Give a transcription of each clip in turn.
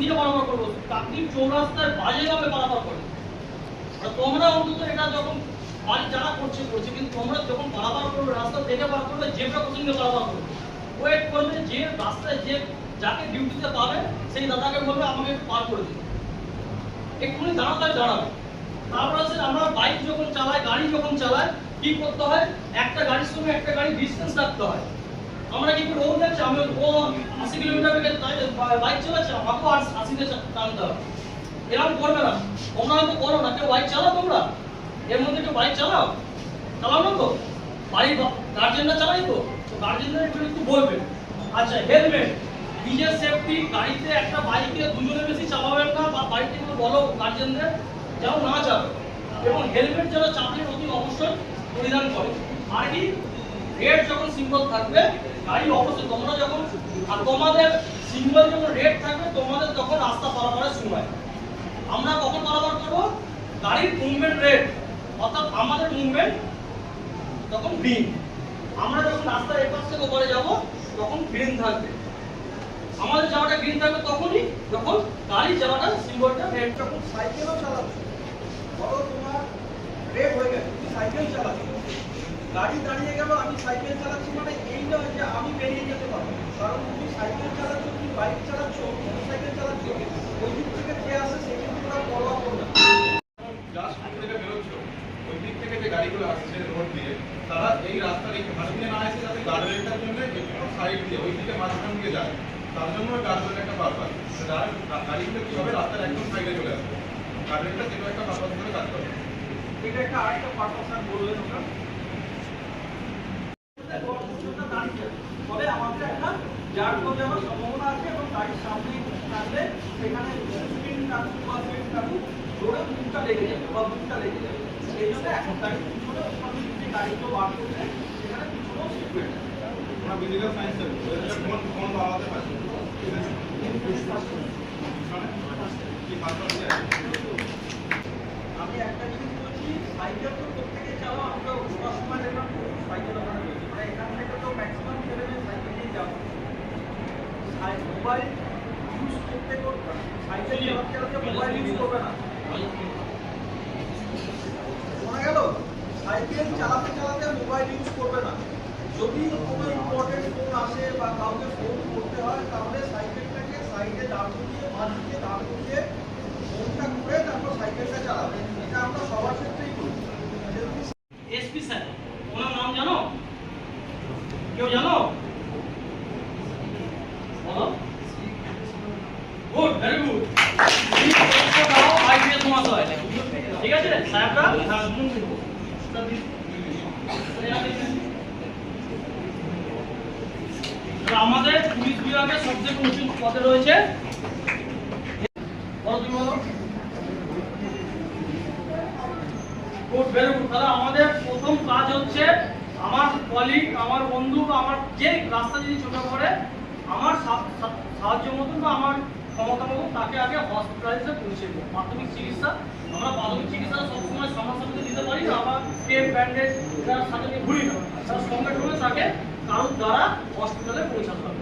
দিয়ে পারাপার করব। কাকদ্বীপ চৌরাস্তায় বাজেভাবে পারাপার করে। আর তোমরা অন্তত এটা যখন বাড়ি যারা করছে করছে, কিন্তু তোমরা যখন পারাপার করবে, রাস্তা দেখে পার করবে জেব্রা ক্রসিং দিয়ে পারাপার করবে। ওয়েট করবে যে রাস্তায় যে যাকে ডিউটিতে পাবে, সেই দাদাকে বলবে, আমাকে পার করে দিন। এক্ষুনি দাঁড়াতে দাঁড়াবে। তারপর আছে আমরা বাইক যখন চালাই, গাড়ি যখন চালাই, কি করতে হয়? একটা গাড়ির সঙ্গে একটা গাড়ি ডিস্টেন্স রাখতে হয়। আমরা কি ও যাচ্ছে আমি ও আশি কিলোমিটার বাইক চালাচ্ছে, আমাকেও আশ- আশিতে টানতে হবে। এরকম করবে না। তোমরা হয়তো করো না, কেউ বাইক চালাও তোমরা? এর মধ্যে কেউ বাইক চালাও? চালাও না তো? বাড়ির গার্জেনরা চালাই তো? তো গার্জেনরা একটু বলবে। আচ্ছা হেলমেট নিজের সেফটি গাড়িতে একটা বাইকে দুজনের বেশি চালাবেন না বা বাড়িতে একটু বলো গার্জেনদের যেন না চাবে এবং হেলমেট যেন চাপের অতি অবশ্যই পরিধান করে। আর কি? রেড যখন সিম্বল থাকবে গাড়ি অবশ্যই তোমরা যখন, আর তোমাদের সিম্বল যখন রেড থাকবে, তোমাদের তখন রাস্তা পারাপারের সময়। আমরা কখন পারাপার করব? গাড়ির মুভমেন্ট রেড অর্থাৎ আমাদের মুভমেন্ট তখন গ্রিন আমরা যখন রাস্তার এপাশ থেকে ওপরে যাব, তখন গ্রিন থাকবে। আমাদের যাওয়াটা গ্রিন থাকবে তখনই যখন গাড়ি যাওয়াটা সিম্বলটা রেড যখন সাইকেলও চালাচ্ছ, ধরো তোমার রেড হয়ে গেছে, তুমি সাইকেল চালাচ্ছ। গাড়ি দাঁড়িয়ে গেল আমি সাইকেল চালাচ্ছি মানে এই নয় যে আমি বেরিয়ে যেতে পারব। কারণ তুমি সাইকেল চালাচ্ছ তুমি বাইক চালাচ্ছ সাইকেল চালাচ্ছ ওই দিক থেকে যে আসে সেই কিন্তু তোমরা পরোয়া করবে না। জাস্ট থেকে বেরোচ্ছ ওই দিক থেকে যে গাড়িগুলো আসছে রোড দিয়ে তারা এই রাস্তার এই ধারে দিয়ে না এসে যাতে জন্য একটু সাইড দিয়ে ওই দিকে মাঝখান দিয়ে যায়। তার জন্য একটা পারপাস গাড়িগুলো কি রাস্তার একদম সাইডে চলে আসবে? গার্ডওয়েলটা সেটা একটা পারপাস ধরে কাজ এটা একটা আরেকটা পারপাস আর বললেন ওটা ফলে আমাদের একটা জার্ক হয়ে যাওয়ার সম্ভাবনা আছে এবং গাড়ির সামনে থাকলে সেখানে স্পিড কাটুক বা স্পিড কাটুক ধরে মুখটা লেগে যাবে বা মুখটা লেগে যাবে সেই জন্য এখন গাড়ি পিছনে ওখানে গাড়িগুলো বার করলে সেখানে পিছনেও বেল্ট আমরা ফিজিক্যাল সায়েন্সের কোন কোন বাড়াতে পারি আমি একটা জিনিস বলছি সাইকেল তো প্রত্যেকে চালাও আমরা ওঠার সময় দেখলাম সাইকেল ওখানে রয়েছে এখান থেকে তো ম্যাক্সিমাম ছেলে সাইকেল নিয়ে যাব মোবাইল সাইকেল চালাতে চালাতে মোবাইল ইউজ করবে না। যদি কোনো ইম্পর্টেন্ট ফোন আসে বা কাউকে ফোন করতে হয়, তাহলে সাইকেলটাকে সাইডে দাঁড় করিয়ে দিয়ে দাঁড় করিয়ে ফোনটা করে তারপর সাইকেলটা চালাবে। এটা আমরা সবার ক্ষেত্রেই করি। এসপি স্যার, ওনার নাম জানো? কেউ জানো বলো গুড ভেরি গুড আইপিএস মহাশয় ঠিক আছে সাহেবরা হ্যাঁ, আর আমাদের বিভাগের সবথেকে উঁচু পদে রয়েছে। আমাদের প্রথম কাজ হচ্ছে আমার কলিগ আমার বন্ধু আমার যে রাস্তা যদি ছোট করে আমার সাহায্য মতন বা আমার ক্ষমতা মতন তাকে আগে হসপিটালাইজে পৌঁছে দেবো। প্রাথমিক চিকিৎসা। আমরা প্রাথমিক চিকিৎসা সবসময় সামনাসামনি দিতে পারি না আবার টেপ ব্যান্ডেজ, যারা সাথে ঘুরি না তার সঙ্গে সঙ্গে তাকে কারোর দ্বারা হসপিটালে পৌঁছাতে হবে।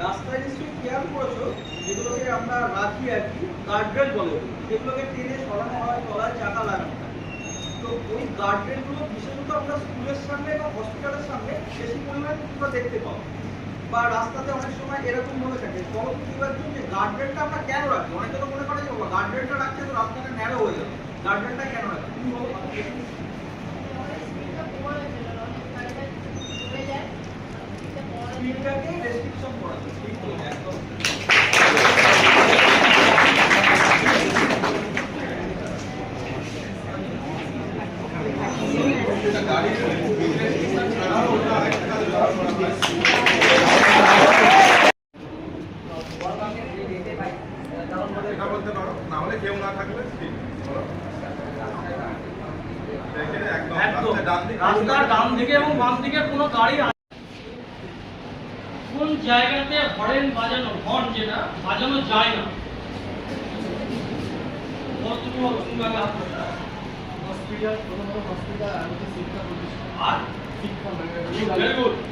রাস্তায় নিশ্চয়ই খেয়াল করেছ, যেগুলোকে আমরা রাখি আর কি গার্ডরেল বলে সেগুলোকে টেনে সরানো হয়, তলায় চাকা লাগানো তো ওই গার্ডরেলগুলো বিশেষত আমরা স্কুলের সামনে বা হসপিটালের সামনে বেশি পরিমাণে তোমরা দেখতে পাও। বা রাস্তাতে অনেক সময় এরকম মনে থাকে পরবর্তীবার জন্য গার্ডরেলটা আমরা কেন রাখব? অনেকে তো মনে করে যে গার্ডরেলটা রাখছে তো রাস্তাটা ন্যারো হয়ে যাবে। গার্ডরেলটা কেন রাখব? তুমি বলো। স্পিডটাকে রেস্ট্রিকশন করা ঠিক একদম। রাস্তার ডান দিকে এবং বাম দিকে কোনো গাড়ি কোন জায়গাতে হরেন বাজানো হর্ন যেটা বাজানো যায় না। হসপিটাল প্রথমত হসপিটাল আর শিক্ষা প্রতিষ্ঠান। আর? শিক্ষা মানে ভেরি গুড